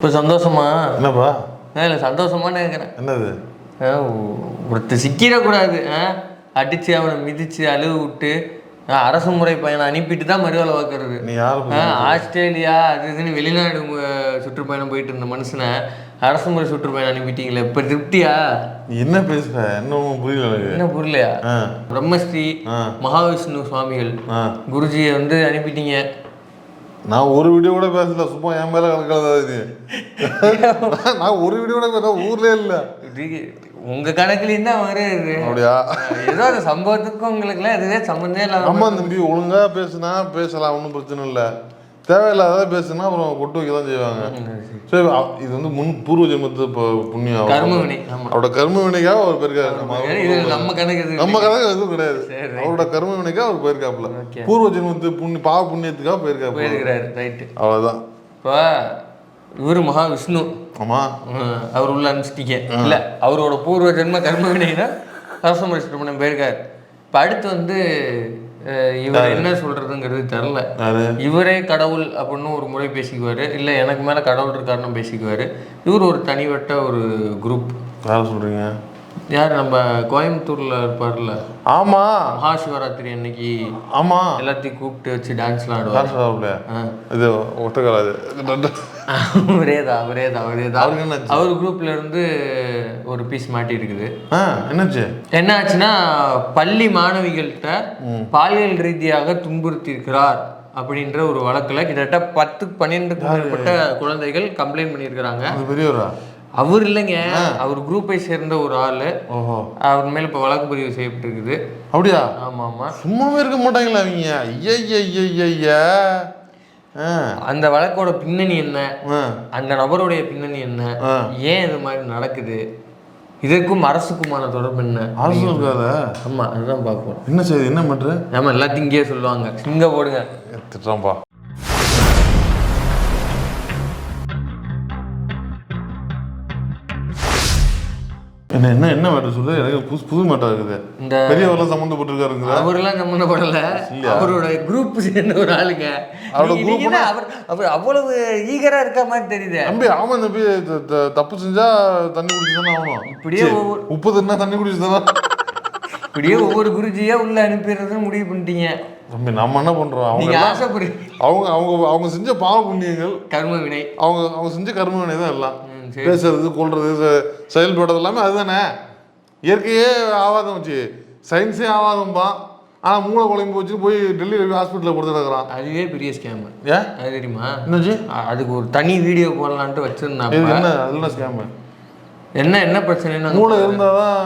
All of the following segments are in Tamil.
இப்போ சந்தோஷமா? என்னப்பா? இல்லை சந்தோஷமான்னு கேட்குறேன் என்னது? ஒருத்தர் சிக்கிடக்கூடாது ஆ? அடித்து அவனை மிதித்து அழுவு விட்டு அரசு முறை பயணம் அனுப்பிட்டு தான் மறுவேலை பார்க்கறது. ஆஸ்திரேலியா அது இதுன்னு வெளிநாடு சுற்றுப்பயணம் போயிட்டு இருந்த மனுஷனை அரசு முறை சுற்றுப்பயணம் அனுப்பிட்டீங்களே இப்போ திருப்தியா? என்ன பேசுற? இன்னும் புரியல என்ன புரியலையா? பிரம்மஸ்ரீ. மகாவிஷ்ணு சுவாமிகள் குருஜியை வந்து அனுப்பிட்டீங்க. நான் ஒரு வீடியோ கூட பேசல சும்மா என் மேல கலக்காத இது? நான் ஒரு வீடியோ கூட பேச ஊர்லயே இல்ல. உங்க கணக்குலேயும் தான் வருது அப்படியா? ஏதோ அந்த சம்பவத்துக்கும் உங்களுக்குலாம் எதுவே சம்மந்தமே இல்லாம அம்மா தம்பி ஒழுங்கா பேசுனா பேசலாம் ஒன்றும் பிரச்சனை இல்லை. தேவையில்லாத பேசுனா அப்புறம் கொட்டு வைக்க தான் செய்வாங்க. சரி. இது வந்து முன் பூர்வ ஜென்மத்து இப்போ புண்ணியம் கர்ம வினை ஆமா. அவரோட கர்ம வினைக்காக அவர் போயிருக்காரு. இது நம்ம கணக்கு நம்ம கதை எதுவும் கிடையாது. அவரோட கர்ம வினைக்காக அவர் போயிருக்காப்புல. பூர்வ ஜென்மத்து புண்ணி பாவ புண்ணியத்துக்காக போயிருக்காப்புல. போயிருக்கிறாரு ரைட்டு. அவ்வளவுதான். இப்போ இவரு மகாவிஷ்ணு. ஆமா. அவர் உள்ள அனுப்பிச்சிட்டீங்க இல்ல அவரோட பூர்வ ஜென்ம கர்ம வினைனா சுற்றுமணம் போயிருக்காரு. இப்போ அடுத்து வந்து இவர் என்ன சொல்றதுங்கிறது தெரில இவரே கடவுள் அப்படின்னு ஒரு முறை பேசிக்குவாரு. இல்ல எனக்கு மேல கடவுள் இருக்காருன்னு பேசிக்குவாரு. இவர் ஒரு தனிப்பட்ட ஒரு குரூப் யார சொல்றீங்க? யார் நம்ம கோயம்புத்தூர்ல இருப்பார்ல? ஆமா. மகா சிவராத்திரி அன்னைக்கு ஆமா. எல்லாத்தையும் கூப்பிட்டு வச்சு டான்ஸ்லாம் ஆடுவார். இது ஒட்டக்காலாது அவரே தான் அவரே தான் அவரே தான் என்னாச்சு? அவர் குரூப்ல இருந்து ஒரு பீஸ் மாட்டி இருக்குது. என்னாச்சு? என்ன ஆச்சுன்னா பள்ளி மாணவிகள்கிட்ட பாலியல் ரீதியாக துன்புறுத்தி இருக்கிறார் அப்படின்ற ஒரு வழக்குல கிட்டத்தட்ட பத்து பன்னெண்டுக்கும் மேற்பட்ட குழந்தைகள் கம்ப்ளைண்ட் பண்ணியிருக்கிறாங்க. அது பெரியவரா? அவர் இல்லைங்க. அவர் குரூப்பை சேர்ந்த ஒரு ஆளு. ஓஹோ. அவர் மேல இப்ப வழக்கு பதிவு செய்யப்பட்டிருக்குது. அப்படியா? ஆமா ஆமா சும்மாவே இருக்க மாட்டாங்களா அவங்க. ஐயா அந்த வழக்கோட பின்னணி என்ன? அந்த நபருடைய பின்னணி என்ன. ஏன் இது மாதிரி நடக்குது? இதற்கும் அரசுக்குமான தொடர்பு என்ன? அரசு இருக்காத. ஆமா அதுதான் பார்ப்போம் என்ன செய்யுது? என்ன பண்ற ஆமா எல்லாத்தையும் இங்கேயே சொல்லுவாங்க. இங்க போடுங்க. திட்டுறான்பா. என்ன என்ன என்ன மேட்டர் சொல்லு எனக்கு புது புது மேட்டர் இருக்குது. இந்த பெரியவரெல்லாம் சம்மந்தப்பட்டிருக்காருங்கிற அவரெல்லாம் சம்மந்தப்படல அவரோட குரூப் சேர்ந்த ஒரு ஆளுங்க. அவரோட என்ன அவர் அவர் அவ்வளவு ஈகரா இருக்க மாதிரி தெரியுது. தம்பி ஆமா த- தப்பு செஞ்சா தண்ணி குடிச்சு தானே ஆகணும். இப்படியே உப்பு தண்ணா தண்ணி குடிச்சு தானே இப்படியே ஒவ்வொரு குருஜியா உள்ள அனுப்பிடுறதுன்னு முடிவு பண்ணிட்டீங்க. தம்பி நம்ம என்ன பண்றோம்? அவங்க ஆசைப்படுறீங்க. அவங்க அவங்க அவங்க செஞ்ச பாவ புண்ணியங்கள் கர்ம வினை. அவங்க அவங்க செஞ்ச கர்ம வினை தான் எல்லாம். பேசுறது கொள்றது செயல்படுறது எல்லாமே அதுதானே. இயற்கையே ஆவாதம் வச்சு சயின்ஸே ஆவாதம்பா. ஆனா மூளை குழம்பு வச்சு போய் டெல்லி ஹாஸ்பிட்டலில் கொடுத்து கிடக்குறான் அதுவே பெரிய ஸ்கேம் ஏன்? அது தெரியுமா? என்னாச்சு? அதுக்கு ஒரு தனி வீடியோ போடலான்ட்டு இது வச்சிருந்தாப்ப என்ன? அது என்ன ஸ்கேம் என்ன என்ன பிரச்சனைன்னு அங்க மூளை. இருந்தாதான்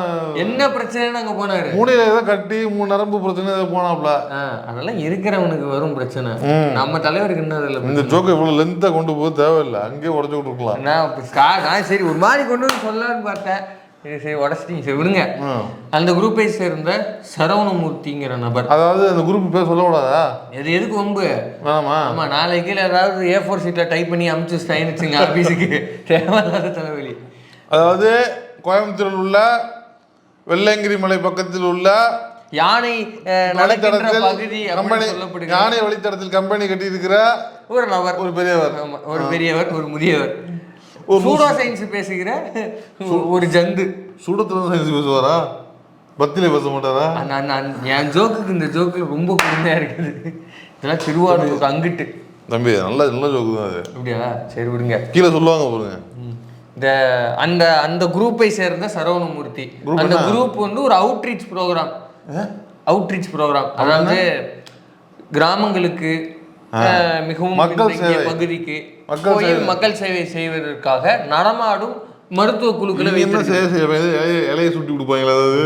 என்ன பிரச்சனைன்னு அங்க போனாரு? மூளையில ஏதோ கட்டி மூணு நரம்பு பிரச்சனை ஏதோ போனாப்ல. அதெல்லாம் இருக்கிறவனுக்கு வரும் பிரச்சனை. நம்ம தலைவருக்கு என்ன அதில் இந்த ஜோக்கை இவ்வளவு லென்த்தா கொண்டு போக தேவையில்லை. அங்கேயே உடச்சு விட்டுருக்கலாம். நான் நான் சரி ஒரு மாதிரி கொண்டு வந்து சொல்லலாம்னு பார்த்தேன். சரி உடச்சிட்டீங்க சரி விடுங்க. அந்த குரூப்பை சேர்ந்த சரவணமூர்த்திங்கிற நபர். அதாவது அந்த குரூப் பேர் சொல்லக்கூடாதா எது எதுக்கு வம்பு? வேணாமா? ஆமா நாளைக்கு ஏதாவது ஏ ஃபோர் சீட்டில் டைப் பண்ணி அமுச்சு ஸ்டைன் வச்சுங்க ஆஃபீஸுக்கு தேவையில்லாத தலைவலி. அதாவது கோயம்புத்தூரில் உள்ள வெள்ளையங்கிரி மலை பக்கத்தில் உள்ள யானை வழித்தடத்தில் யானை வழித்தடத்தில் கம்பெனி கட்டி இருக்கிற ஒரு நபர். ஒரு பெரியவர். ஒரு பெரியவர் ஒரு முதியவர். சூடோ சயின்ஸ் பேசுகிற ஒரு ஜந்து சூடத்துல சயின்ஸ் பேசுவாரா? பத்திலே பேச மாட்டாரா? அந்த- என் ஜோக்குக்கு இந்த ஜோக்கு ரொம்ப கொடுமையா இருக்குது. இதெல்லாம் திருவாரூர் அங்கிட்டு. தம்பி நல்ல நல்ல ஜோக்கு தான் அது. அப்படியா? சரி விடுங்க. கீழே சொல்லுவாங்க பாருங்க. இந்த அந்த அந்த குரூப்பை சேர்ந்த சரவணமூர்த்தி. அந்த? குரூப் வந்து ஒரு அவுட்ரீச் ப்ரோக்ராம் அவுட்ரீச் ப்ரோக்ராம் அதாவது கிராமங்களுக்கு மிகவும். பகுதிக்கு சேவை. மக்கள் சேவை செய்வதற்காக நடமாடும் மருத்துவ குழுக்களை இலையை சுட்டி கொடுப்பாங்களா அதாவது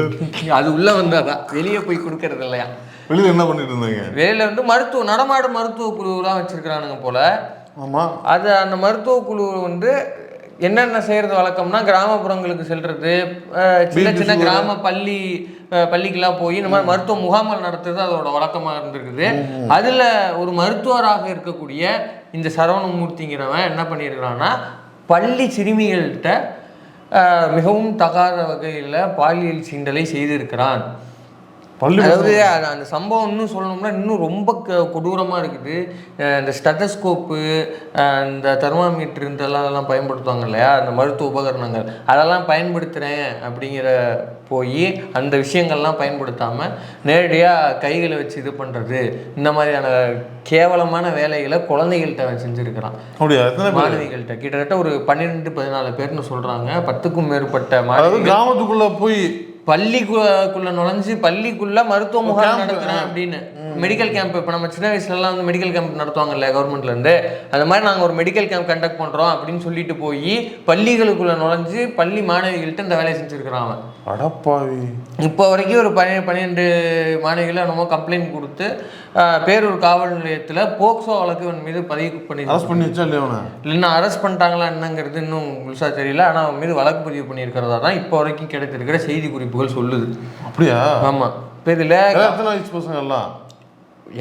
அது உள்ள வந்தாதான் வெளியே போய் கொடுக்கறது இல்லையா? வெளியில என்ன பண்ணிட்டு இருந்தீங்க? வெளியில வந்து மருத்துவ நடமாடும் மருத்துவ குழுலாம் வச்சிருக்கிறானுங்க போல. ஆமா. அது அந்த மருத்துவ குழு வந்து என்னென்ன செய்யறது வழக்கம்னா கிராமப்புறங்களுக்கு செல்றது அஹ், சின்ன சின்ன கிராம பள்ளி பள்ளிக்கெல்லாம் போய் இந்த மாதிரி மருத்துவ முகாம்கள் நடத்துறது அதோட வழக்கமா இருந்திருக்குது. அதுல ஒரு மருத்துவராக இருக்கக்கூடிய இந்த சரவணமூர்த்திங்கிறவன் என்ன பண்ணியிருக்கிறான்னா பள்ளி சிறுமிகள்கிட்ட மிகவும் தகாத வகையில் பாலியல் சீண்டலை செய்திருக்கிறான். பள்ளி அதாவது அது- அந்த சம்பவம் இன்னும் சொல்லணும்னா இன்னும் ரொம்ப க- கொடூரமா இருக்குது. இந்த ஸ்டெத்தஸ்கோப்பு இந்த தெர்மாமீட்டர் இதெல்லாம் அதெல்லாம் பயன்படுத்துவாங்க இல்லையா? அந்த மருத்துவ உபகரணங்கள். அதெல்லாம் பயன்படுத்துகிறேன் அப்படிங்கிற போய் அந்த விஷயங்கள்லாம் பயன்படுத்தாமல் நேரடியாக கைகளை வச்சு இது பண்ணுறது இந்த மாதிரியான கேவலமான வேலைகளை குழந்தைகள்கிட்ட அவன் செஞ்சுருக்கிறான். மாணவிகள்கிட்ட. கிட்டத்தட்ட ஒரு பன்னிரெண்டு பதினாலு பேர்னு சொல்கிறாங்க பத்துக்கும் மேற்பட்ட கிராமத்துக்குள்ள போய் பள்ளிக்குள்ள நுழைஞ்சு பள்ளிக்குள்ள மருத்துவ முகாம் நடத்துறேன் அப்படின்னு. மெடிக்கல் கேம்ப் இப்போ நம்ம சின்ன வயசுலலாம் வந்து மெடிக்கல் கேம்ப் நடத்துவாங்கல்ல கவர்மெண்ட்ல இருந்து அந்த மாதிரி நாங்கள் ஒரு மெடிக்கல் கேம்ப் கண்டக்ட் பண்றோம் அப்படின்னு சொல்லிட்டு போய் பள்ளிகளுக்குள்ள நுழைஞ்சு பள்ளி மாணவிகள்கிட்ட இந்த வேலையை செஞ்சிருக்கிறான் அவன். அடப்பாவி. இப்போ வரைக்கும் ஒரு பன்னெண்டு பன்னிரெண்டு மாணவிகள் என்னமோ கம்ப்ளைண்ட் கொடுத்து பேரூர் காவல் நிலையத்தில் போக்சோ வழக்கு இவன் மீது பதிவு பண்ணி அரெஸ்ட் பண்ணி வச்சா இல்லையா இல்லைன்னா அரெஸ்ட் பண்ணிட்டாங்களா என்னங்கிறது இன்னும் முழுசா தெரியல. ஆனால் அவன் மீது வழக்கு பதிவு பண்ணியிருக்கிறதா தான் இப்போ வரைக்கும் கிடைத்திருக்கிற செய்தி குறிப்புகள் சொல்லுது. அப்படியா? ஆமாம் இப்போ இதில் எல்லாம் எத்தனை வயசு பசங்க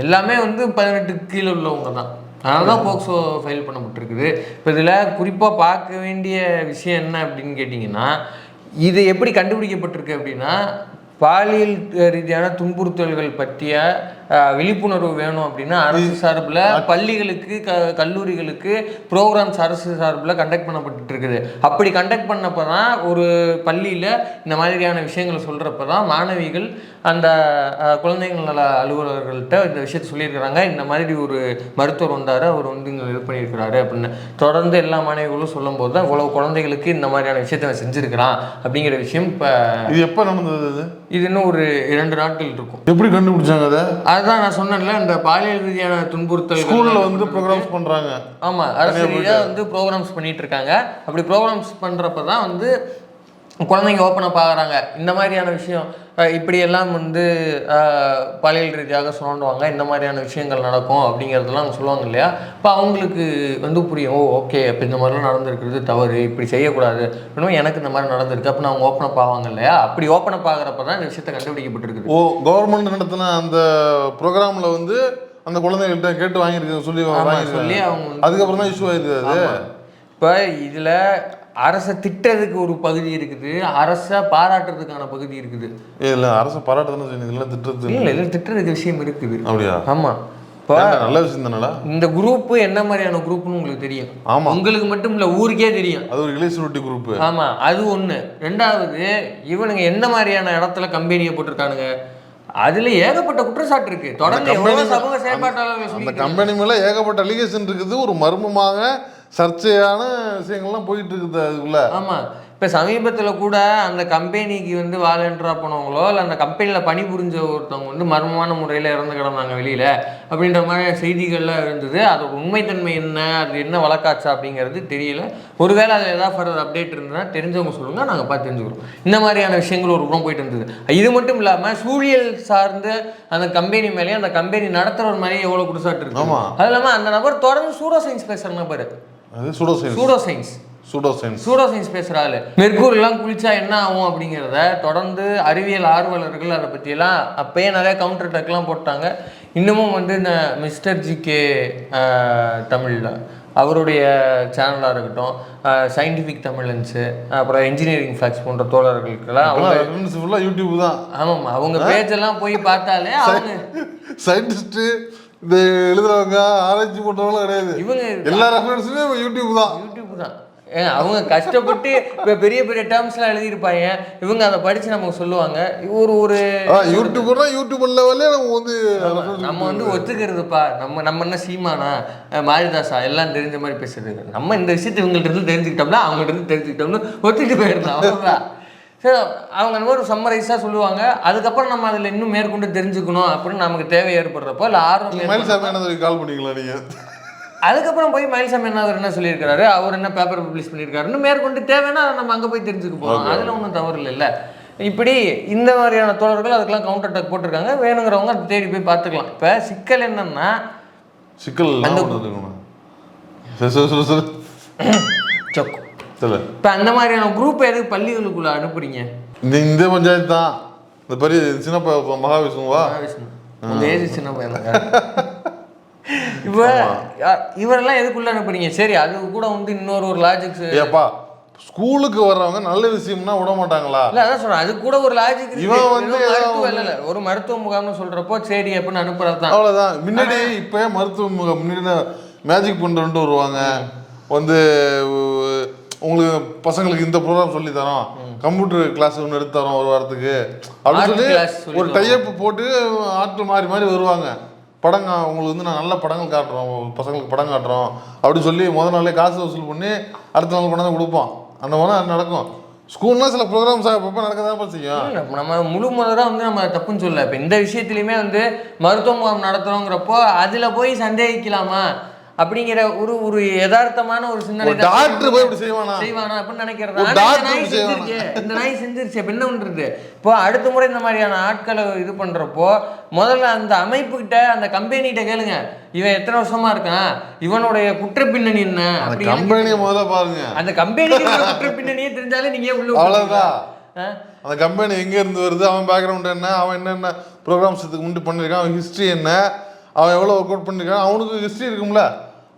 எல்லாமே வந்து பதினெட்டுக்கு கீழே உள்ளவங்க தான். அதனால தான் போக்சோ ஃபைல் பண்ணப்பட்டிருக்குது. இப்போ இதில் குறிப்பாக பார்க்க வேண்டிய விஷயம் என்ன அப்படின்னு கேட்டிங்கன்னா இது எப்படி கண்டுபிடிக்கப்பட்டிருக்கு அப்படின்னா பாலியல் ரீதியான துன்புறுத்தல்கள் பற்றிய விழிப்புணர்வு வேணும் அப்படின்னா அரசு சார்பில் பள்ளிகளுக்கு க கல்லூரிகளுக்கு ப்ரோக்ராம்ஸ் அரசு சார்பில் கண்டக்ட் பண்ணப்பட்டு இருக்குது அப்படி கண்டக்ட் பண்ணப்போ தான் ஒரு பள்ளியில் இந்த மாதிரியான விஷயங்களை சொல்கிறப்ப தான் மாணவிகள் அந்த குழந்தைகள் நல அலுவலர்கள்ட்ட இந்த விஷயத்த சொல்லியிருக்கிறாங்க. இந்த மாதிரி ஒரு மருத்துவர் வந்தார் அவர் வந்து இங்கே இது பண்ணியிருக்கிறாரு அப்படின்னு. தொடர்ந்து எல்லா மாணவிகளும் சொல்லும்போது தான் இவ்வளவு குழந்தைகளுக்கு இந்த மாதிரியான விஷயத்தை செஞ்சுருக்கிறான் அப்படிங்கிற விஷயம் இப்போ இது எப்ப நடந்தது இது இது இன்னும் ஒரு இரண்டு நாட்கள் இருக்கும். எப்படி கண்டுபிடிச்சாங்க அதை? அதுதான் நான் சொன்னேன்ல இந்த பாலியல் ரீதியான துன்புறுத்தல் ஸ்கூல்ல வந்து ப்ரோக்ராம்ஸ் பண்றாங்க. ஆமா அரசு ரீதியாக வந்து ப்ரோக்ராம்ஸ் பண்ணிட்டு இருக்காங்க அப்படி ப்ரோக்ராம்ஸ் பண்றப்ப தான் வந்து குழந்தைங்க ஓப்பன் அப் ஆகுறாங்க. இந்த மாதிரியான விஷயம். அஹ் இப்படி எல்லாம் வந்து பாலியல் ரீதியாக சுரண்டுவாங்க. இந்த மாதிரியான விஷயங்கள் நடக்கும் அப்படிங்கிறதெல்லாம் அவங்க சொல்லுவாங்க இல்லையா? இப்போ அவங்களுக்கு வந்து புரியும். Oh okay. இப்போ இந்த மாதிரிலாம் நடந்திருக்கிறது தவறு. இப்படி செய்யக்கூடாது. இன்னும் எனக்கு இந்த மாதிரி நடந்திருக்கு. அப்போ அவங்க ஓப்பன் அப் ஆவாங்க இல்லையா? அப்படி ஓப்பன் அப் ஆகிறப்ப தான் இந்த விஷயத்தை கண்டுபிடிக்கப்பட்டிருக்குது. ஓ கவர்மெண்ட் நடத்தின அந்த ப்ரோக்ராம்ல வந்து அந்த குழந்தைகள்கிட்ட கேட்டு வாங்கியிருக்க சொல்லி சொல்லி அவங்க அதுக்கப்புறம் தான் இஷ்யூ ஆயிருக்கு அது. இப்போ இதுல அரசை திட்டுறதுக்கு ஒரு பகுதி இருக்குது அரசை பாராட்டுறதுக்கான பகுதி இருக்குது. இல்ல அரசு பாராட்டு தானே செய்யணும் இதெல்லாம் திட்டுறது இல்ல இதுல திட்டுறதுக்கு விஷயம் இருக்குது. அப்படியா? ஆமா. இப்போ ஏன்டா, நல்ல விஷயம் தானடா? இந்த குரூப் என்ன மாதிரியான குரூப்னு உங்களுக்கு தெரியும். ஆமா. உங்களுக்கு மட்டும் இல்ல ஊருக்கே தெரியும். அது ஒரு இளையசுருட்டி குரூப் ஆமா அது ஒண்ணு. ரெண்டாவது இவனுங்க என்ன மாதிரியான இடத்துல கம்பெனியை போட்டிருக்கானுங்க? அதுல ஏகப்பட்ட குற்றச்சாட்டு இருக்கு. தொடர்ந்து எவ்வளவு சமூக செயற்பாட்டாளர்கள் அந்த கம்பெனி மேல ஏகப்பட்ட அலிகேஷன் இருக்குது. ஒரு மர்மமாக சர்ச்சையான விஷயங்கள்லாம் போயிட்டு இருக்குது அதுக்குள்ள. ஆமா. இப்போ சமீபத்தில் கூட அந்த கம்பெனிக்கு வந்து வாலண்டரா போனவங்களோ இல்லை அந்த கம்பெனியில் பணிபுரிஞ்ச ஒருத்தவங்க வந்து மர்மமான முறையில் இறந்து கிடந்தாங்க வெளியில் அப்படின்ற மாதிரி செய்திகள்லாம் இருந்தது. அதோட உண்மைத்தன்மை என்ன? அது என்ன வழக்காச்சா அப்படிங்கிறது தெரியல. ஒருவேளை அதில் ஏதாவது ஃபர்தர் அப்டேட் இருந்ததுன்னா தெரிஞ்சவங்க சொல்லுங்கள் நாங்கள் பார்த்து தெரிஞ்சுக்கிறோம். இந்த மாதிரியான விஷயங்கள் ஒரு புறம் போயிட்டு இருந்தது. இது மட்டும் இல்லாமல் சூழியல் சார்ந்த அந்த கம்பெனி மேலேயும் அந்த கம்பெனி நடத்துகிறவர் மேலேயும் எவ்வளோ குற்றச்சாட்டு இருக்கு. அது இல்லாமல் அந்த நபர் தொடர்ந்து சூடோ சயின்ஸ் பேசுகிற நபர் pseudo science pseudo science pseudo science pseudo science பேசுகிற ஆளு மெர்க்கூர்லாம் குளிச்சா என்ன ஆகும் அப்படிங்கிறத தொடர்ந்து அறிவியல் ஆர்வலர்கள் அதை பற்றியெல்லாம் அப்பயே நிறைய கவுண்டர் அட்டாக்லாம் போட்டாங்க. இன்னமும் வந்து இந்த மிஸ்டர் ஜிகே தமிழில் அவருடைய சேனலாக இருக்கட்டும் சயின்டிஃபிக் தமிழன்ஸு அப்புறம் இன்ஜினியரிங் ஃபேக்ஸ் போன்ற தோழர்களுக்கெல்லாம் அவங்க ஃபுல்லா யூடியூப் தான். ஆமாம் அவங்க பேஜெல்லாம் போய் பார்த்தாலே அவங்க சயின்டிஸ்ட் இந்த எழுதுறவங்க ஆராய்ச்சி பண்றவங்க கிடையாது. இவங்க எல்லா ரெஃபரன்ஸுமே யூடியூப் தான். யூடியூப் தான். ஏங்க அவங்க கஷ்டப்பட்டு இப்போ பெரிய பெரிய டேர்ம்ஸ்லாம் எழுதியிருப்பாங்க. இவங்க அதை படித்து நமக்கு சொல்லுவாங்க. ஒரு ஒரு அதான் யூடியூபர்னா யூடியூபர் லெவல்லே நம்ம வந்து நம்ம வந்து ஒத்துக்கிறதுப்பா. நம்ம நம்ம என்ன சீமானா? மாரிதாசா எல்லாம் தெரிஞ்ச மாதிரி பேசுறது. நம்ம இந்த விஷயத்தை இவங்கள்ட்ட இருந்து தெரிஞ்சுக்கிட்டோம்னா அவங்கள்ட்ட இருந்து தெரிஞ்சுக்கிட்டோம்னு ஒத்துக்கிட்டு போயிடலாம். அவ்வளோதான் அவங்க அந்த ஒரு சம்மரைஸாக சொல்லுவாங்க. அதுக்கப்புறம் நம்ம அதில் இன்னும் மேற்கொண்டு தெரிஞ்சுக்கணும் அப்படின்னு நமக்கு தேவை ஏற்படுறப்போ இல்லை ஆர்வம் மயில் ஏற்படுறப்போ- சாமி என்ன கால் பண்ணிக்கலாம் நீங்க? அதுக்கப்புறம் போய் மயில்சாமி என்ன என்ன சொல்லியிருக்காரு? அவர் என்ன பேப்பர் பப்ளிஷ் பண்ணியிருக்காருன்னு மேற்கொண்டு தேவைன்னா நம்ம அங்கே போய் தெரிஞ்சுக்க போகிறோம் அதில் ஒன்றும் தவறு இல்லைல்ல இப்படி இந்த மாதிரியான தோழர்கள் அதுக்கெல்லாம் கவுண்டர் அட்டாக் போட்டிருக்காங்க. வேணுங்கிறவங்க அதை தேடி போய் பார்த்துக்கலாம். இப்போ சிக்கல் என்னன்னா சிக்கல் சொல்லு சொக்கு. இப்போ அந்த மாதிரியான குரூப் எதுக்கு பள்ளிகளுக்குள்ள அனுப்புறீங்க? இந்த இந்த பஞ்சாயத்து தான். இந்த பெரிய சின்ன மகாவிஷ்ணுவா? மகாவிஷ்ணு. சின்ன பையன் இப்போ இவரெல்லாம் எதுக்குள்ள அனுப்புறீங்க? சரி அது கூட வந்து இன்னொரு ஒரு லாஜிக்ஸ் ஏப்பா ஸ்கூலுக்கு வர்றவங்க நல்ல விஷயம்னா விட மாட்டாங்களா? இல்ல அதான் சொல்றேன். அது கூட ஒரு லாஜிக் இவன் வந்து இல்ல இல்ல. ஒரு மருத்துவ முகாம்னு சொல்றப்போ சரி அப்படின்னு அனுப்புறதுதான் அவ்வளோதான் முன்னாடி இப்போ மருத்துவ முகாம் முன்னாடி மேஜிக் பண்ணுறன்ட்டு வருவாங்க. வந்து உங்களுக்கு பசங்களுக்கு இந்த ப்ரோக்ராம் சொல்லி தரோம் கம்ப்யூட்டர் கிளாஸ் ஒன்று எடுத்து தரோம் ஒரு வாரத்துக்கு. அப்படின்னு சொல்லி ஒரு டைப் போட்டு ஆட்டு மாறி மாறி வருவாங்க. படங்க உங்களுக்கு வந்து நான் நல்ல படங்கள் காட்டுறோம். பசங்களுக்கு படம் காட்டுறோம். அப்படின்னு சொல்லி முத நாளே காசு வசூல் பண்ணி அடுத்த நாள் கொண்டாந்து கொடுப்போம். அந்த மாதிரி நடக்கும். ஸ்கூல்னா சில ப்ரோக்ராம்ஸ் அப்பப்போ நடக்க தான் செய்யும். நம்ம முழு முதலாக வந்து நம்ம தப்புன்னு சொல்ல இப்போ இந்த விஷயத்துலையுமே வந்து மருத்துவ முகாம் நடத்துறோங்கிறப்போ அதுல போய் சந்தேகிக்கலாமா? அப்படிங்கிற ஒரு ஒரு யதார்த்தமான ஒரு சின்ன டாக்டர் போய் இப்படி செய்வானா? செய்வானா? அப்படின்னு நினைக்கிறது? இந்த நாய்? செஞ்சிருச்சே. அப்ப என்ன பண்றது? இப்போ அடுத்த முறை இந்த மாதிரியான ஆட்களை இது பண்றப்போ முதல்ல அந்த அமைப்பு கிட்ட அந்த கம்பெனி கிட்ட கேளுங்க. இவன் எத்தனை வருஷமா இருக்கான்? இவனுடைய குற்ற பின்னணி என்ன கம்பெனியை முதல்ல பாருங்க. அந்த கம்பெனிக்கு குற்ற பின்னணியே தெரிஞ்சாலே நீங்க உள்ள. அவ்வளவுதான்? அந்த கம்பெனி எங்க இருந்து வருது? அவன் பேக்ரவுண்ட் என்ன? அவன் என்னென்ன ப்ரோக்ராம்ஸ் இதுக்கு முன்னாடி பண்ணியிருக்கான்? அவன் ஹிஸ்ட்ரி என்ன? அவன் எவ்வளோ ஒர்க் அவுட் பண்ணியிருக்கான்? அவனுக்கு ஹிஸ்ட்ரி இருக்கும்ல.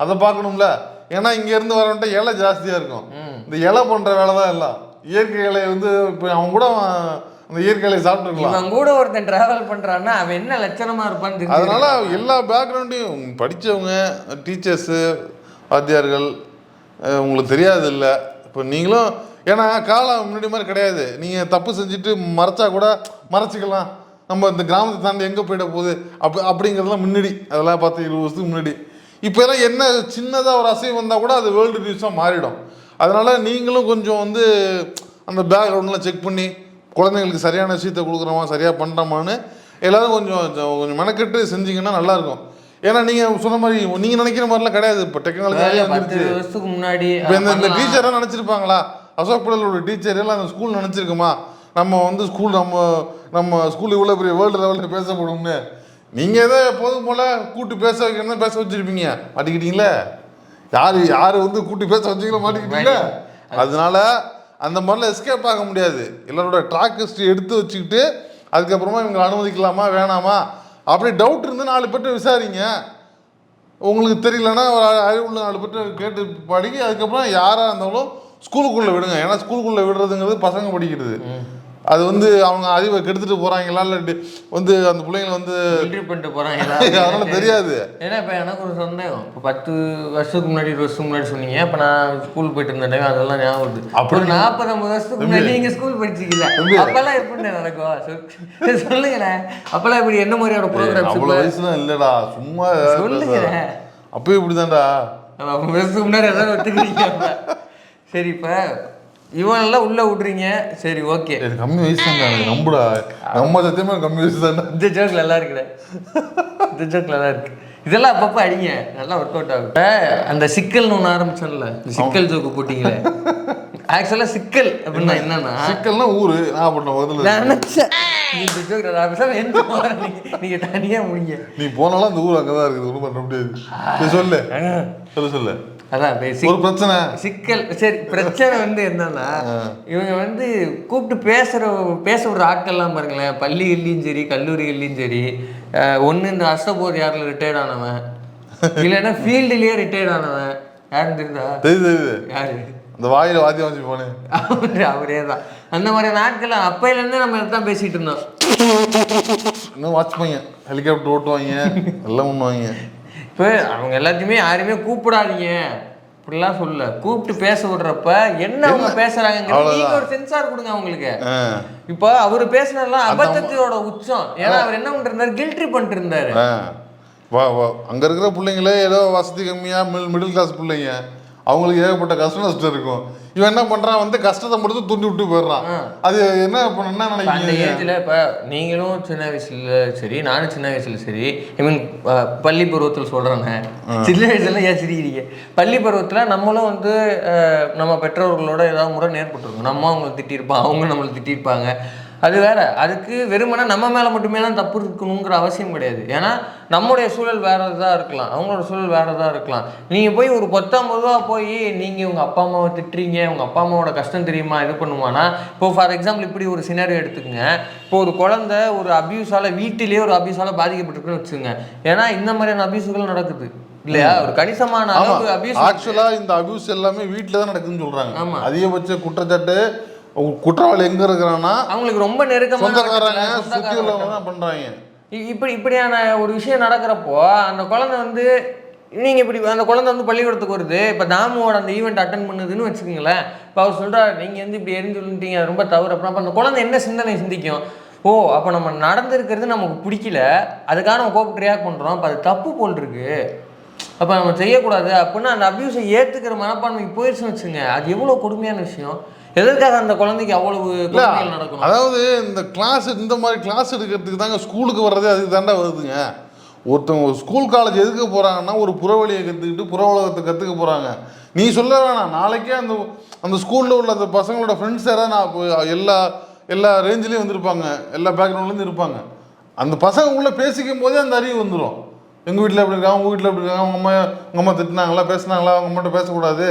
அதை பார்க்கணும்ல. ஏன்னா இங்க இருந்து வரவன்ட்ட இலை ஜாஸ்தியா இருக்கும். இந்த இலை பண்ற வேலை தான் எல்லாம். இயற்கை இலையை வந்து இப்போ அவன் கூட அவன் அந்த இயற்கை இலையை சாப்பிட்டுருக்கலாம். இவன் கூட ஒருத்தன் டிராவல் பண்றான்னா அவன் என்ன லட்சணமா இருப்பான்னு அதனால எல்லா பேக்ரவுண்டையும் படித்தவங்க டீச்சர்ஸு வாத்தியார்கள் உங்களுக்கு தெரியாது இல்லை இப்போ நீங்களும் ஏன்னா காலம் முன்னாடி மாதிரி கிடையாது. நீங்கள் தப்பு செஞ்சுட்டு மறைச்சா கூட மறைச்சிக்கலாம். நம்ம இந்த கிராமத்தை தாண்டி எங்கே போயிட போகுது? அப்படி அப்படிங்கிறதெல்லாம் முன்னாடி. அதெல்லாம் பார்த்து இருபது வருஷத்துக்கு முன்னாடி. இப்போ எல்லாம் என்ன சின்னதாக ஒரு அசைவு வந்தால் கூட அது வேர்ல்டு நியூஸாக மாறிடும். அதனால நீங்களும் கொஞ்சம் வந்து அந்த பேக்ரவுண்ட்லாம் செக் பண்ணி குழந்தைங்களுக்கு சரியான விஷயத்தை கொடுக்குறோமா சரியாக பண்ணுறோமான்னு எல்லாரும் கொஞ்சம் கொஞ்சம் மெனக்கெட்டு செஞ்சீங்கன்னா நல்லாயிருக்கும். ஏன்னா நீங்கள் சொன்ன மாதிரி நீங்கள் நினைக்கிற மாதிரிலாம் கிடையாது. இப்போ டெக்னாலஜி வருஷத்துக்கு முன்னாடி இப்போ இந்த இந்த. டீச்சர்லாம் நினச்சிருப்பாங்களா? அசோக் படலோட டீச்சர் எல்லாம் அந்த ஸ்கூல் நினச்சிருக்குமா? நம்ம வந்து ஸ்கூல் நம்ம நம்ம ஸ்கூல் இவ்வளோ பெரிய வேர்ல்டு லெவலில் பேசப்படும்னு. நீங்கள் எதோ எப்போதும் போல் கூட்டு பேச வைக்கணும் பேச வச்சிருப்பீங்க. மாட்டிக்கிட்டீங்களே? யார் யார் வந்து கூட்டி பேச வச்சீங்களோ மாட்டிக்கிட்டீங்களே? அதனால அந்த மாதிரிலாம் எஸ்கேப் ஆக முடியாது. எல்லாரோட ட்ராக் ஹிஸ்ட்ரி எடுத்து வச்சுக்கிட்டு அதுக்கப்புறமா இவங்களை அனுமதிக்கலாமா வேணாமா? அப்படி டவுட் இருந்தால் நாலு பேர்ட்ட விசாரிங்க. உங்களுக்கு தெரியலன்னா ஒரு அறிவுள்ள நாலு பேர்ட்ட கேட்டு படிக்க அதுக்கப்புறம் யாராக இருந்தாலும் ஸ்கூலுக்குள்ளே விடுங்க. ஏன்னா ஸ்கூலுக்குள்ளே விடுறதுங்கிறது பசங்க படிக்கிறது. அது வந்து அவங்க அறிவை கெடுத்துட்டு போகிறாங்களா இல்லை வந்து அந்த பிள்ளைங்களை வந்து பண்ணிட்டு போறான் அதனால தெரியாது. ஏன்னா இப்போ எனக்கு ஒரு சந்தேகம். இப்போ பத்து வருஷத்துக்கு முன்னாடி இருபது வருஷத்துக்கு முன்னாடி சொன்னீங்க. இப்போ நான் ஸ்கூல் போயிட்டு இருந்த டைம் அதெல்லாம் ஞாபகம் வருது. அப்படி ஒரு நாற்பது ஐம்பது வருஷத்துக்கு முன்னாடி நீங்க ஸ்கூல் படிச்சிக்கல அப்பெல்லாம் எப்படி நடக்கும்? சொல்~ சொல்லுங்களேன் அப்பெல்லாம் இப்படி என்ன மாதிரியான ப்ரோக்ராம்ஸ் அவ்வளோ வயசுலாம் இல்லைடா. சும்மா சொல்லுங்க. அப்பயும் இப்படிதான்டா. ஐம்பது வருஷத்துக்கு முன்னாடி ஏதாவது ஒத்துக்கிறீங்க. சரி இப்போ இவனெல்லாம் உள்ள விட்றீங்க? சரி ஓகே. இது கம்மி வயசு எனக்கு நம்புடா. நம்ம சத்தியமா கம்மி வயசு தான்டா இந்த ஜோக் நல்லா இருக்குடா. இந்த ஜோக் நல்லா இருக்கு. இதெல்லாம் அப்பப்போ அடிங்க. நல்லா ஒர்க் அவுட் ஆகும். அந்த சிக்கல்னு ஒன்று ஆரம்பிச்சோம்ல. இந்த சிக்கல் ஜோக்கு போட்டிங்களே. ஆக்சுவலாக சிக்கல் அப்படின்னா என்னன்னா சிக்கல்னா ஊரு. நான் பண்ண நீ இந்த joke நான் பேசாம எந்த போறேன் நீங்க நீங்க தனியா முடிங்க. நீ போனாலும் அந்த ஊர் அங்கதான் இருக்குது. ஒன்றும் பண்ண முடியாது. சொல்லு. சொல்லு சொல்லு. அதான் ஒரு பிரச்சனை. சிக்கல். சரி பிரச்சனை வந்து என்னன்னா இவங்க வந்து கூப்பிட்டு பேசுற பேச விடுற ஆட்கள்லாம் பாருங்களேன். பள்ளிகள்லையும் சரி கல்லூரிகள்லையும் சரி ஒன்று இந்த அஷ்டபோர் யாரில் ரிட்டையர்ட் ஆனவன்? இல்லைன்னா ஃபீல்டுலேயே ரிட்டையர்ட் ஆனவன். யாருன்னு தெரியுதா? தெரியுது யாரு? அந்த வாயில வாத்தியம் வச்சு போனேன் அவரு அவரே தான் அந்த மாதிரி நாட்கள் அப்பையிலேருந்தே நம்ம இதான் பேசிட்டு இருந்தோம். இன்னும் வாட்ச் பையன். ஹெலிகாப்டர் ஓட்டுவாங்க. எல்லாம் பண்ணுவாங்க. இப்போ அவங்க எல்லாத்தையுமே யாருமே கூப்பிடாதீங்க. இப்படிலாம் சொல்ல கூப்பிட்டு பேச விடுறப்ப என்ன அவங்க பேசுறாங்க நீங்க ஒரு சென்சார் கொடுங்க அவங்களுக்கு. இப்போ அவர் பேசினதெல்லாம் அபத்தத்தோட உச்சம். ஏன்னா அவர் என்ன பண்ணிருந்தாரு கில்ட்ரி பண்ணிட்டு இருந்தாரு. வா வா. அங்க இருக்கிற பிள்ளைங்களே ஏதோ வசதி கம்மியா மிடில் கிளாஸ் பிள்ளைங்க. அவங்களுக்கு ஏகப்பட்ட கஷ்ட நஷ்டம் இருக்கும். இவன் என்ன பண்றான்? வந்து கஷ்டத்தை மட்டும் துண்டி விட்டு போயிடுறான். அது என்ன அந்த நினைக்கிறீங்க ஏஜ்ல இப்ப நீங்களும் சின்ன வயசுல சரி நானும் சின்ன வயசுல சரி ஐ மீன் பள்ளி பருவத்தில் சொல்றேனே. சின்ன வயசுல ஏன் சிரிக்கிறீங்க? பள்ளி பருவத்துல நம்மளும் வந்து நம்ம பெற்றோர்களோட ஏதாவது முறை ஏற்பட்டிருக்கும் நம்ம அவங்களை திட்டியிருப்போம் அவங்க நம்மளை திட்டியிருப்பாங்க அது வேற. அதுக்கு வெறுமனே நம்ம மேல மட்டுமே தான் தப்பு இருக்கணுங்கிற அவசியம் கிடையாது. ஏன்னா நம்முடைய சூழல் வேற இதா இருக்கலாம். அவங்களோட சூழல் வேற இதா இருக்கலாம். நீங்க போய் ஒரு பத்தொம்பது ரூபா போய் நீங்க உங்க அப்பா அம்மாவை திட்டுறீங்க உங்க அப்பா அம்மாவோட கஷ்டம் தெரியுமா இது பண்ணுவானா? இப்போ ஃபார் எக்ஸாம்பிள் இப்படி ஒரு சினாரியோ எடுத்துக்கங்க. இப்போ ஒரு குழந்தை ஒரு அபியூஸால வீட்டிலேயே ஒரு அபியூஸால பாதிக்கப்பட்டிருக்குன்னு வச்சுங்க ஏன்னா இந்த மாதிரியான அபியூஸுகள் நடக்குது. இல்லையா? ஒரு கணிசமான அளவு அபியூஸ் ஆக்சுவலா இந்த அபியூஸ் எல்லாமே வீட்ல தான் நடக்குதுன்னு சொல்றாங்க. ஆமா. அதிகபட்ச குற்றச்சாட்டு குற்றவாளி எங்க இருக்கிறான்னா அவங்களுக்கு ரொம்ப நெருக்கமான சொந்தக்காரங்க சொந்தக்கார உள்ளவங்க பண்றாங்க. இப்படி இப்படியான ஒரு விஷயம் நடக்கிறப்போ அந்த குழந்தை வந்து நீங்க இப்படி அந்த குழந்தை வந்து பள்ளிக்கூடத்துக்கு வருது இப்போ தாமுவோட அந்த ஈவெண்ட் அட்டன் பண்ணுதுன்னு வச்சுக்கோங்களேன். இப்போ அவர் சொல்றாரு நீங்க வந்து இப்படி எரிஞ்சு விழுந்துட்டீங்க ரொம்ப தவறு. அப்புறம் அப்ப அந்த குழந்தை என்ன சிந்தனை சிந்திக்கும்? ஓ அப்போ நம்ம நடந்திருக்கிறது நமக்கு பிடிக்கல அதுக்காக நம்ம கோபப்பட்டு ரியாக்ட் பண்றோம் அப்போ அது தப்பு போல் இருக்கு அப்போ நம்ம செய்யக்கூடாது. அப்படின்னா அந்த அபியூஸை ஏத்துக்கிற மனப்பான்மைக்கு போயிடுச்சுன்னு வச்சுங்க அது எவ்வளவு கொடுமையான விஷயம். எதற்காக அந்த குழந்தைக்கு அவ்வளவு நடக்கணும் அதாவது இந்த கிளாஸ் இந்த மாதிரி கிளாஸ் எடுக்கிறதுக்கு தாங்க ஸ்கூலுக்கு வர்றதே அதுக்கு தாண்டா வருதுங்க. ஒருத்தவங்க ஒரு ஸ்கூல் காலேஜ் எதுக்கு போகிறாங்கன்னா ஒரு புறவழியை கற்றுக்கிட்டு புற உலகத்தை கற்றுக்க போகிறாங்க நீ சொல்ல வேணாம் நாளைக்கே அந்த அந்த ஸ்கூலில் உள்ள அந்த பசங்களோட ஃப்ரெண்ட்ஸ் யாராவது நான் எல்லா எல்லா ரேஞ்சிலையும் வந்திருப்பாங்க. எல்லா பேக்ரவுண்ட்லேருந்து இருப்பாங்க. அந்த பசங்க உள்ள பேசிக்கும் போதே அந்த அறிவு வந்துடும் எங்கள் வீட்டில் எப்படி இருக்காங்க உங்கள் வீட்டில் எப்படி இருக்காங்க அவங்க அம்மா உங்கள் அம்மா திட்டினாங்களா பேசுனாங்களா அவங்க அம்மாட்ட பேசக்கூடாது.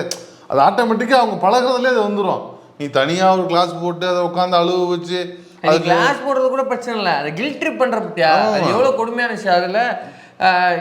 அது ஆட்டோமேட்டிக்காக அவங்க பழகுறதுலேயே அது வந்துடும் நீ தனியாக ஒரு கிளாஸ் போட்டு அதை உட்காந்து அழுவ வச்சு அது கிளாஸ் போடுறது கூட பிரச்சனை இல்லை. அது கில் ட்ரிப் பண்ற பத்தியா? அது எவ்வளவு கொடுமையான விஷயம். அதுல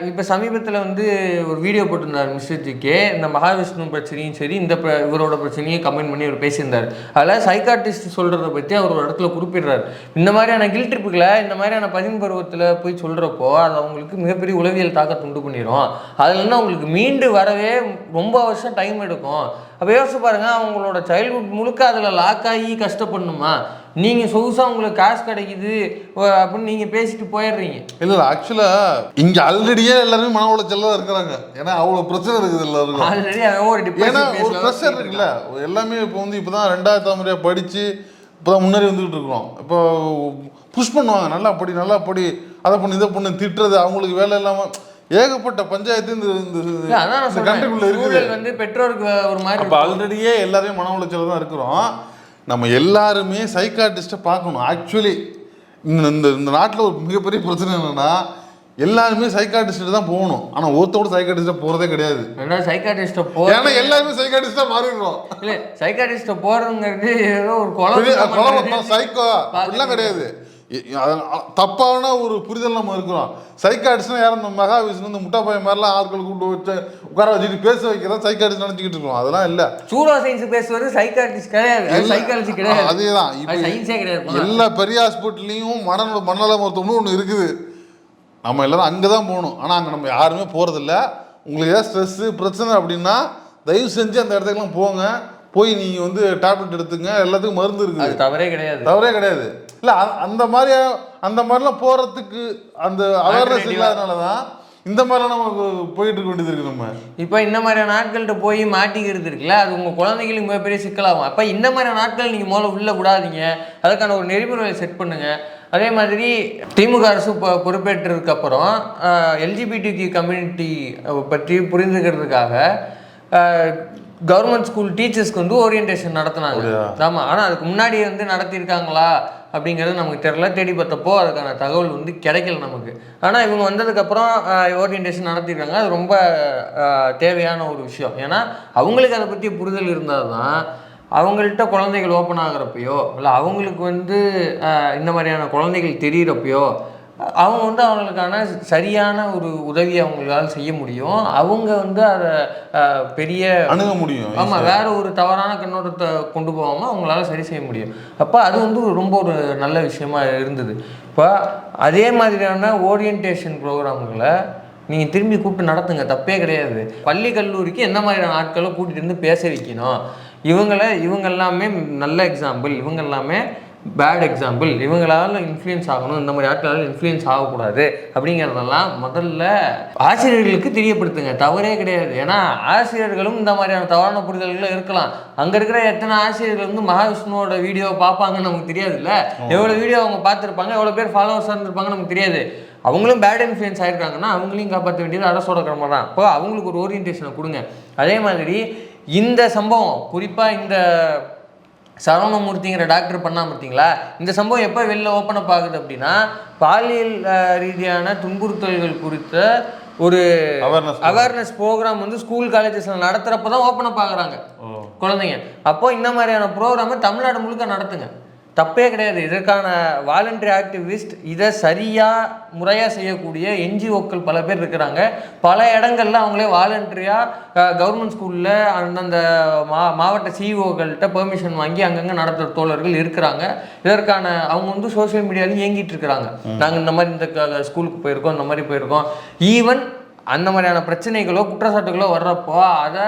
இப்போ சமீபத்தில் வந்து ஒரு வீடியோ போட்டிருந்தார் மிஸ்டர் ஜிகே இந்த மகாவிஷ்ணு பிரச்சனையும் சரி இந்த இவரோட பிரச்சனையும் கமெண்ட் பண்ணி அவர் பேசியிருந்தார். அதில் சைக்காட்டிஸ்ட் சொல்கிறத பற்றி அவர் ஒரு இடத்துல குறிப்பிடுறாரு. இந்த மாதிரியான கில் ட்ரிப்புகளை இந்த மாதிரியான பதின் பருவத்தில் போய் சொல்கிறப்போ அது அவங்களுக்கு மிகப்பெரிய உளவியல் தாக்கத்தை உண்டு பண்ணிடும் அதுலேருந்து அவங்களுக்கு மீண்டு வரவே ரொம்ப வருஷம் டைம் எடுக்கும். அப்போ யோசிச்சு பாருங்கள் அவங்களோட சைல்ட்ஹுட் முழுக்க அதில் லாக் ஆகி கஷ்டப்படணுமா? நீங்கள் சொகுசாக உங்களுக்கு காசு கிடைக்குது அப்படின்னு நீங்கள் பேசிட்டு போயிடுறீங்க. இல்லை இல்லை ஆக்சுவலாக இங்கே ஆல்ரெடியே எல்லாருமே மன உளைச்சல்ல தான் இருக்கிறாங்க. ஏன்னா அவ்வளோ பிரச்சனை இருக்குது எல்லாருக்கும் ஆல்ரெடி அவன் ஒரு ஏன்னா ஒரு ப்ரெஷர் இருக்குல்ல. எல்லாமே இப்போ வந்து இப்போ தான் ரெண்டாவது தலைமுறையாக படித்து இப்போ தான் முன்னாடி வந்துக்கிட்டு இருக்கிறோம். இப்போ புஷ் பண்ணுவாங்க. நல்லா படி நல்லா படி அதை பண்ணு இதை பண்ணு திட்டுறது அவங்களுக்கு வேலை இல்லாமல் ஏகப்பட்ட பஞ்சாயத்து இந்த இந்த கண்ட்ரிக்குள்ளே இருக்குது. வந்து பெற்றோருக்கு ஒரு மாதிரி அப்போ ஆல்ரெடியே எல்லாரையும் மன உளைச்சல தான் இருக்கிறோம். நம்ம எல்லாருமே சைக்காட்டிஸ்ட்டை பார்க்கணும். ஆக்சுவலி இந்த இந்த நாட்டில் ஒரு மிகப்பெரிய பிரச்சனை என்னன்னா எல்லாருமே சைக்காட்டிஸ்ட்டு தான் போகணும். ஆனால் ஒருத்தோட சைக்காட்டிஸ்ட்டாக போகிறதே கிடையாது. ரெண்டாவது சைக்காட்டிஸ்ட்டை போ ஏன்னா எல்லாருமே சைக்காட்டிஸ்ட்டாக மாறிடுறோம். இல்லை சைக்காட்டிஸ்ட்டை போகிறதுங்கிறது ஏதோ ஒரு குழந்தை சைக்கோ அப்படிலாம் கிடையாது. தப்பான ஒரு புரிதல் நம்ம இருக்கிறோம். சைக்காட்டிஸ்ட்னா யாரும் இந்த மகாவிஷ்ணு இந்த முட்டா பையன் மாதிரிலாம் ஆட்கள் கூப்பிட்டு வச்சு உட்கார வச்சுட்டு பேச வைக்கிறதா சைக்காட்டிஸ்ட் நினச்சிக்கிட்டு இருக்கோம். அதெல்லாம் இல்லை. சூடோ சயின்ஸ் பேசுவது சைக்காட்டிஸ்ட் கிடையாது. சைக்காலஜி கிடையாது. அதேதான். சயின்ஸே கிடையாது. எல்லா பெரிய ஹாஸ்பிட்டல்லையும் மனநல மனநல மருத்துவம்னு ஒன்று இருக்குது. நம்ம எல்லாரும் அங்கே தான் போகணும். ஆனால் அங்கே நம்ம யாருமே போகிறதில்ல உங்களுக்கு ஏதாவது ஸ்ட்ரெஸ்ஸு பிரச்சனை அப்படின்னா தயவு செஞ்சு அந்த இடத்துக்குலாம் போங்க. போய் நீங்கள் வந்து டேப்லெட் எடுத்துங்க எல்லாத்துக்கும் மருந்து இருக்குது. அது தவறே கிடையாது. தவறே கிடையாது. இல்லை அந்த மாதிரி அந்த மாதிரிலாம் போகிறதுக்கு அந்த அவேர்னஸ். இல்லாதனால தான் இந்த மாதிரிலாம் நமக்கு போயிட்டு இருக்க வேண்டியது இருக்குது நம்ம. இப்போ இந்த மாதிரியான நாட்கள்கிட்ட போய் மாட்டிக்கிறது இருக்குல்ல அது உங்கள் குழந்தைகளுக்கு மிகப்பெரிய சிக்கலாகும். அப்போ இந்த மாதிரியான நாட்கள் நீங்கள் முதல்ல உள்ளே விடாதீங்க. அதுக்கான ஒரு நெறிமுறையை செட் பண்ணுங்க. அதே மாதிரி திமுக அரசு இப்போ பொறுப்பேற்றதுக்கு அப்புறம் எல்ஜிபிடிக்கு கம்யூனிட்டி பற்றி புரிந்துக்கிறதுக்காக கவர்மெண்ட் ஸ்கூல் டீச்சர்ஸ்க்கு வந்து ஓரியன்டேஷன் நடத்தினாங்க. ஆமாம் ஆனால் அதுக்கு முன்னாடி வந்து நடத்தியிருக்காங்களா? அப்படிங்கிறது நமக்கு தெரியல. தேடி பார்த்தப்போ அதுக்கான தகவல் வந்து கிடைக்கல நமக்கு. ஆனால் இவங்க வந்ததுக்கப்புறம் ஓரியன்டேஷன் நடத்திருக்காங்க அது ரொம்ப தேவையான ஒரு விஷயம். ஏன்னா அவங்களுக்கு அதை பற்றி புரிதல் இருந்தால் தான் அவங்கள்ட்ட குழந்தைகள் ஓப்பன் ஆகுறப்பயோ இல்லை அவங்களுக்கு வந்து இந்த மாதிரியான குழந்தைகள் தெரியிறப்பயோ அவங்க வந்து அவங்களுக்கான சரியான ஒரு உதவியை அவங்களால செய்ய முடியும். அவங்க வந்து அதை பெரிய அணுக முடியும். ஆமா வேற ஒரு தவறான கண்ணோட்டத்தை கொண்டு போகாம அவங்களால சரி செய்ய முடியும். அப்ப அது வந்து ரொம்ப ஒரு நல்ல விஷயமா இருந்தது. இப்போ அதே மாதிரியான ஓரியன்டேஷன் ப்ரோக்ராம்களை நீங்கள் திரும்பி கூப்பிட்டு நடத்துங்க. தப்பே கிடையாது. பள்ளி கல்லூரிக்கு எந்த மாதிரியான ஆட்களை கூட்டிகிட்டு இருந்து பேச வைக்கணும்? இவங்களை இவங்க எல்லாமே நல்ல எக்ஸாம்பிள் இவங்க எல்லாமே பேட் எக்ஸாம்பிள் இவங்களால இன்ஃப்ளூயன்ஸ் ஆகணும் இந்த மாதிரி ஆட்களால் இன்ஃப்ளூயன்ஸ் ஆகக்கூடாது அப்படிங்கிறதெல்லாம் முதல்ல ஆசிரியர்களுக்கு தெரியப்படுத்துங்க. தவறே கிடையாது. ஏன்னா ஆசிரியர்களும் இந்த மாதிரியான தவறான புரிதல்கள் இருக்கலாம். அங்கே இருக்கிற எத்தனை ஆசிரியர்கள் வந்து மகாவிஷ்ணுவோட வீடியோ பார்ப்பாங்கன்னு நமக்கு தெரியாதுல்ல? எவ்வளோ வீடியோ அவங்க பார்த்துருப்பாங்க எவ்வளோ பேர் ஃபாலோவர்ஸாக இருந்திருப்பாங்க நமக்கு தெரியாது. அவங்களும் பேட் இன்ஃப்ளூயன்ஸ் ஆயிருக்காங்கன்னா அவங்களையும் காப்பாற்ற வேண்டியது அரசோட கடமை தான். இப்போ அவங்களுக்கு ஒரு ஓரியன்டேஷனை கொடுங்க. அதே மாதிரி இந்த சம்பவம் குறிப்பாக இந்த சரவணமூர்த்திங்கிற டாக்டர் பண்ணாம பார்த்தீங்களா இந்த சம்பவம் எப்போ வெளில ஓப்பன் அப் ஆகுது அப்படின்னா பாலியல் ரீதியான துன்புறுத்தல்கள் குறித்த ஒரு அவேர்னஸ் ப்ரோக்ராம் வந்து ஸ்கூல் காலேஜஸ்ல நடத்துறப்ப தான் ஓப்பன் அப் ஆகுறாங்க குழந்தைங்க. அப்போ இந்த மாதிரியான ப்ரோக்ராமை தமிழ்நாடு முழுக்க நடத்துங்க. தப்பே கிடையாது. இதற்கான வாலண்டரி ஆக்டிவிஸ்ட் இதை சரியாக முறையாக செய்யக்கூடிய என்ஜிஓக்கள் பல பேர் இருக்கிறாங்க. பல இடங்கள்ல அவங்களே வாலண்டரியாக கவர்மெண்ட் ஸ்கூலில் அந்தந்த மா மாவட்ட சிஇஓக்கள்கிட்ட பெர்மிஷன் வாங்கி அங்கங்கே நடத்துகிற தோழர்கள் இருக்கிறாங்க. இதற்கான அவங்க வந்து சோஷியல் மீடியாலையும் இயங்கிட்டு இருக்கிறாங்க. நாங்கள் இந்த மாதிரி இந்த ஸ்கூலுக்கு போயிருக்கோம் இந்த மாதிரி போயிருக்கோம். ஈவன் அந்த மாதிரியான பிரச்சனைகளோ குற்றச்சாட்டுகளோ வர்றப்போ அதை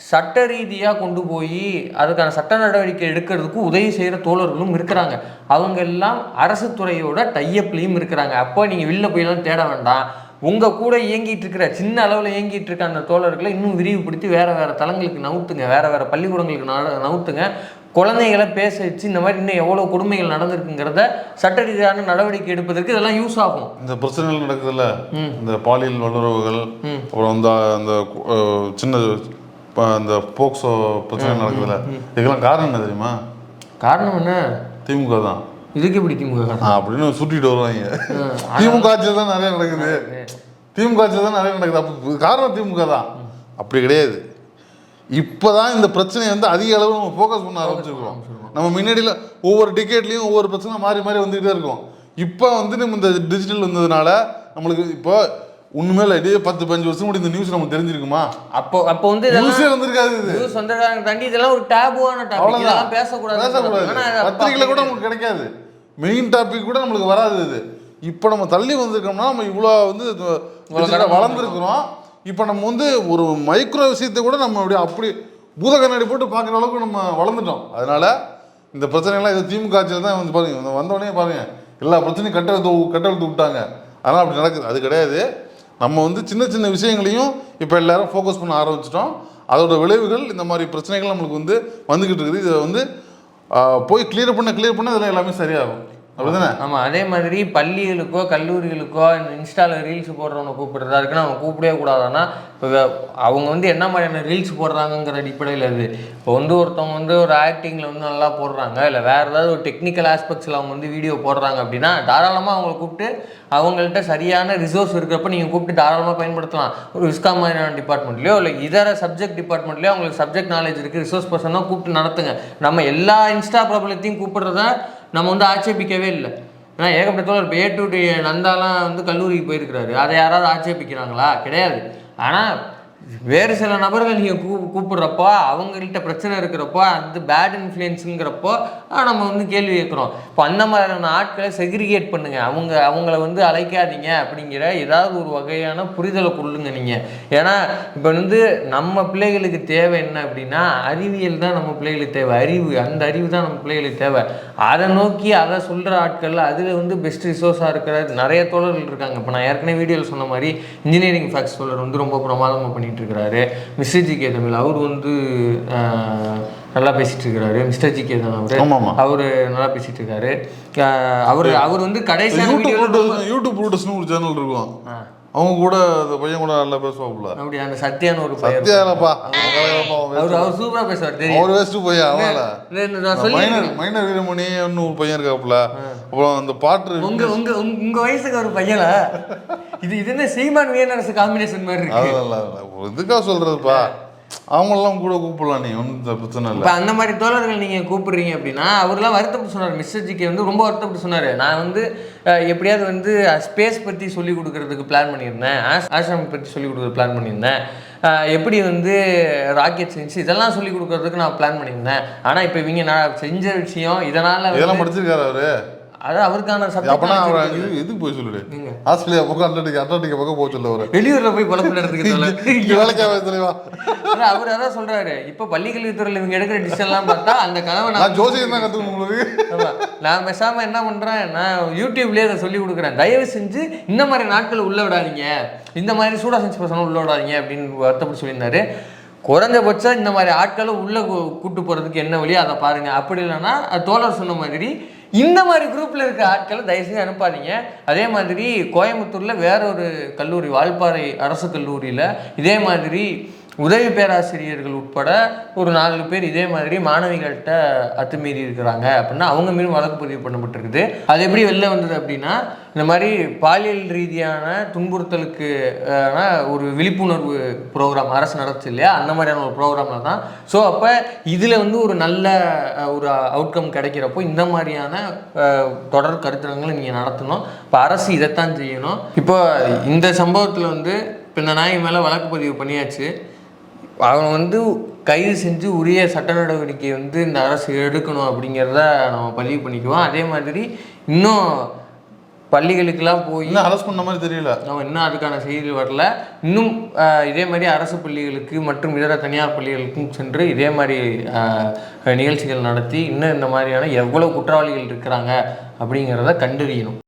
சட்ட ரீதியாக கொண்டு போய் அதுக்கான சட்ட நடவடிக்கை எடுக்கிறதுக்கு உதவி செய்கிற தோழர்களும் இருக்கிறாங்க. அவங்க எல்லாம் அரசு துறையோட டையப்லேயும் இருக்கிறாங்க. அப்போ நீங்கள் வெளில போயெல்லாம் தேட வேண்டாம். உங்கள் கூட இயங்கிட்டு இருக்கிற சின்ன அளவில் இயங்கிட்டு இருக்க அந்த தோழர்களை இன்னும் விரிவுபடுத்தி வேறு வேறு தளங்களுக்கு நவுத்துங்க. வேறு வேறு பள்ளிக்கூடங்களுக்கு நவுத்துங்க. குழந்தைகளை பேச வச்சு இந்த மாதிரி இன்னும் எவ்வளோ கொடுமைகள் நடந்திருக்குங்கிறத சட்ட ரீதியான நடவடிக்கை எடுப்பதற்கு இதெல்லாம் யூஸ் ஆகும். இந்த பிரச்சனைகள் நடக்குதுல்ல? இந்த பாலியல் வல்லுறவுகள் அப்புறம் அந்த அஹ், சின்ன ப- அந்த போக்சோ பிரச்சனை நடக்குதுல்ல. இதுக்கெல்லாம் காரணம் என்ன தெரியுமா? காரணம் என்ன? திமுக தான். இதுக்கு எப்படி திமுக அப்படின்னு சுட்டிட்டு வருவாங்க. திமுக ஆட்சியில் தான் நிறைய நடக்குது. திமுக ஆட்சியில் தான் நிறைய நடக்குது. அப்போ காரணம் திமுக தான். அப்படி கிடையாது. இப்போதான் இந்த பிரச்சனையை வந்து அதிக அளவு நம்ம ஃபோக்கஸ் பண்ண ஆரம்பிச்சிருக்கோம் நம்ம முன்னாடியில் ஒவ்வொரு டிக்கெட்லையும் ஒவ்வொரு பிரச்சனை மாறி மாறி வந்துகிட்டே இருக்கும். இப்போ வந்து நம்ம இந்த டிஜிட்டல் வந்ததுனால நம்மளுக்கு இப்போ உண்மையில இதே பத்து பதினஞ்சு வருஷம் முன்னாடி இந்த நியூஸ் நமக்கு தெரிஞ்சிருக்குமா? அப்போ அப்போ வந்து நியூஸே வந்திருக்காது இது. நியூஸ் வந்திருக்காங்க தாண்டி இதெல்லாம் ஒரு டேபுவான டாபிக் இதெல்லாம் பேசக்கூடாது. பேசக்கூடாது. பத்திரிகையில கூட நமக்கு கிடைக்காது. மெயின் டாபிக் கூட நம்மளுக்கு வராது இது. இப்போ நம்ம தள்ளி வந்திருக்கோம்னா நம்ம இவ்வளோ வந்து வளர்ந்துருக்கிறோம். இப்போ நம்ம வந்து ஒரு மைக்ரோ விஷயத்தை கூட நம்ம அப்படியே அப்படி பூத கண்ணாடி போட்டு பார்க்குற அளவுக்கு நம்ம வளர்ந்துட்டோம். அதனால இந்த பிரச்சனைகள்லாம் இது திமுக ஆட்சியில் தான் வந்து பாருங்க. இந்த வந்த உடனே பாருங்க. எல்லா பிரச்சனையும் கட்டெழுத்து கட்டெழுத்து விட்டாங்க. அதனால் அப்படி நடக்குது. அது கிடையாது. நம்ம வந்து சின்ன சின்ன விஷயங்களையும் இப்போ எல்லாரும் ஃபோக்கஸ் பண்ண ஆரம்பிச்சிட்டோம். அதோட விளைவுகள் இந்த மாதிரி பிரச்சனைகள் நம்மளுக்கு வந்து வந்துக்கிட்டு இருக்குது. இதை வந்து போய் கிளியர் பண்ண கிளியர் பண்ண இதெல்லாம் எல்லாமே சரியாகும். அப்படிதானே ஆமா அதே மாதிரி பள்ளிகளுக்கோ கல்லூரிகளுக்கோ இந்த இன்ஸ்டால ரீல்ஸ் போடுறவனை கூப்பிடுறதா இருக்குன்னு அவங்க கூப்பிடவே கூடாதுன்னா இப்போ அவங்க வந்து என்ன மாதிரியான ரீல்ஸ் போடுறாங்கங்கிற அடிப்படையில் அது. இப்போ வந்து ஒருத்தவங்க வந்து ஒரு ஆக்டிங்கில் வந்து நல்லா போடுறாங்க இல்லை வேறு ஏதாவது ஒரு டெக்னிக்கல் ஆஸ்பெக்ட்ஸில் அவங்க வந்து வீடியோ போடுறாங்க அப்படின்னா தாராளமாக அவங்கள கூப்பிட்டு அவங்கள்ட்ட சரியான ரிசோர்ஸ் இருக்கிறப்ப நீங்கள் கூப்பிட்டு தாராளமாக பயன்படுத்தலாம். ஒரு விஸ்கா மாதிரியான டிபார்ட்மெண்ட்லையோ இல்லை இதர சப்ஜெக்ட் டிபார்ட்மெண்ட்லையோ அவங்களுக்கு சப்ஜெக்ட் நாலேஜ் இருக்குது ரிசோர்ஸ் பர்சனாக கூப்பிட்டு நடத்துங்க. நம்ம எல்லா இன்ஸ்டா பிரபலத்தையும் கூப்பிடுறத நம்ம வந்து ஆட்சேபிக்கவே இல்லை. ஏன்னா ஏகப்பட்ட இப்போ ஏ டு டி நந்தாலாம் வந்து கல்லூரிக்கு போயிருக்கிறாரு. அதை யாராவது ஆட்சேபிக்கிறாங்களா? கிடையாது. ஆனால் வேறு சில நபர்கள் நீங்கள் கூ கூப்பிட்றப்போ அவங்கள்ட்ட பிரச்சனை இருக்கிறப்போ அது பேட் இன்ஃப்ளூயன்ஸுங்கிறப்போ நம்ம வந்து கேள்வி கேட்குறோம். இப்போ அந்த மாதிரியான ஆட்களை செக்ரிகேட் பண்ணுங்கள் அவங்க அவங்கள வந்து அழைக்காதீங்க அப்படிங்கிற ஏதாவது ஒரு வகையான புரிதலை கொள்ளுங்க நீங்கள் ஏன்னா இப்போ வந்து நம்ம பிள்ளைகளுக்கு தேவை என்ன அப்படின்னா அறிவியல் தான் நம்ம பிள்ளைகளுக்கு தேவை. அறிவு அந்த அறிவு தான் நம்ம பிள்ளைகளுக்கு தேவை. அதை நோக்கி அதை சொல்கிற ஆட்கள் அதில் வந்து பெஸ்ட் ரிசோர்ஸாக இருக்கிற நிறைய தோழர்கள் இருக்காங்க. இப்போ நான் ஏற்கனவே வீடியோவில் சொன்ன மாதிரி இன்ஜினியரிங் ஃபேக்ஸ் தோழர் வந்து ரொம்ப பிரமாதமாக பண்ணி இருக்கிறாரு மிஸ்டர் ஜி கே தமிழ் அவர் வந்து நல்லா பேசிட்டு இருக்கிறாரு மிஸ்டர் ஜி கே தான் அவர். அவர் நல்லா பேசிட்டு இருக்காரு அவர் அவர் வந்து கடைசியான யூடியூப் ப்ரூட்டஸ்னு ஒரு சேனல் இருக்கும். அவங்க கூட அந்த பையன் கூட நல்லா பேசுவாப்புல. அப்படி அந்த சத்யான்னு ஒரு பையன் சத்தியாலப்பா அவர் அவர் சூப்பரா பேசுவார் தெரியும். அவர் வேஸ்ட்டு போய் சொல்லி மைனர் மைனர் வீரமணி ஒரு பையன் இருக்காப்புல. அப்புறம் அந்த பாட்டு உங்க உங்க உங்க- வயசுக்கு ஒரு பையனா? இது இது என்ன சீமான் வியனரசு காம்பினேஷன் மாதிரி இருக்கு? இதுக்காக சொல்றதுப்பா? அவங்களெல்லாம் கூட கூப்பிடலாம் நீ. ஒன்றும் பிரச்சனை இல்லை. இப்போ அந்த மாதிரி தோழர்கள் நீங்கள் கூப்பிடுறீங்க அப்படின்னா அவர்லாம் வருத்தப்பட்டு சொன்னார். மிஸ்டர் ஜிக்கு வந்து ரொம்ப வருத்தப்பட்டு சொன்னார். நான் வந்து எப்படியாவது வந்து ஸ்பேஸ் பற்றி சொல்லி கொடுக்கறதுக்கு பிளான் பண்ணியிருந்தேன். ஆஸ் ஆசிரம் பற்றி சொல்லி கொடுக்குறது பிளான் பண்ணியிருந்தேன். எப்படி வந்து ராக்கெட் சயின்ஸ் இதெல்லாம் சொல்லி கொடுக்கறதுக்கு நான் பிளான் பண்ணியிருந்தேன். ஆனால் இப்போ இவங்க நான் செஞ்ச விஷயம் இதனால் இதெல்லாம் படிச்சிருக்காரு அவரு? அது அவருக்கான அப்பனா அவர் எதுக்கு போய் சொல்லுடு? ஆஸ்திரேலியா பக்கம் அட்லாண்டிக் அட்லாண்டிக் பக்கம் போக சொல்ல அவரு. வெளியூர்ல போய் பழக்கம் வேலைக்காக தலைவா அவர் அதான் சொல்றாரு. இப்போ பள்ளிக்கல்வித்துறையில் இவங்க எடுக்கிற டிசிஷன்லாம் பார்த்தா அந்த கனவை நான் ஜோசியம் தான் கத்துக்கணும் உங்களுக்கு. ஆமா. நான் பேசாம என்ன பண்றேன் நான் யூடியூப்லயே அதை சொல்லி கொடுக்குறேன். தயவு செஞ்சு இந்த மாதிரி நாட்கள் உள்ள விடாதீங்க. இந்த மாதிரி சூடா செஞ்சு பசங்க உள்ள விடாதீங்க அப்படின்னு வருத்தப்பட்டு சொல்லியிருந்தாரு. குறைஞ்சபட்சம் இந்த மாதிரி ஆட்களை உள்ள கூட்டு போறதுக்கு என்ன வழி அதை பாருங்க. அப்படி இல்லைன்னா தோழர் சொன்ன மாதிரி இந்த மாதிரி குரூப்பில் இருக்க ஆட்களை தயவுசெய்து அனுப்பாதீங்க. அதே மாதிரி கோயம்புத்தூரில் வேற ஒரு கல்லூரி வால்பாறை அரசு கல்லூரியில் இதே மாதிரி உதவி பேராசிரியர்கள் உட்பட ஒரு நாலு பேர் இதே மாதிரி மாணவிகள்கிட்ட அத்துமீறி இருக்கிறாங்க அப்படின்னா அவங்க மீதும் வழக்கு பதிவு பண்ணப்பட்டிருக்குது. அது எப்படி வெளில வந்தது அப்படின்னா இந்த மாதிரி பாலியல் ரீதியான துன்புறுத்தலுக்கு ஒரு விழிப்புணர்வு ப்ரோக்ராம் அரசு நடத்துச்சு இல்லையா? அந்த மாதிரியான ஒரு ப்ரோக்ராமில் தான். ஸோ அப்போ இதில் வந்து ஒரு நல்ல ஒரு அவுட்கம் கிடைக்கிறப்போ இந்த மாதிரியான தொடர் கருத்தரங்களை நீங்கள் நடத்தணும். இப்போ அரசு இதைத்தான் செய்யணும். இப்போ இந்த சம்பவத்தில் வந்து இப்போ இந்த நாய் மேலே வழக்கு பதிவு பண்ணியாச்சு. அவன் வந்து கைது செஞ்சு உரிய சட்ட நடவடிக்கை வந்து இந்த அரசு எடுக்கணும் அப்படிங்கிறத நம்ம பதிவு பண்ணிக்குவோம். அதே மாதிரி இன்னும் பள்ளிகளுக்கெல்லாம் போய் இன்னும் அரெஸ்ட் பண்ண மாதிரி தெரியல. நம்ம இன்னும் அதுக்கான செய்தி வரல. இன்னும் இதே மாதிரி அரசு பள்ளிகளுக்கு மற்றும் இதர தனியார் பள்ளிகளுக்கும் சென்று இதே மாதிரி நிகழ்ச்சிகள் நடத்தி இன்னும் இந்த மாதிரியான எவ்வளோ குற்றவாளிகள் இருக்கிறாங்க அப்படிங்கிறத கண்டறியணும்.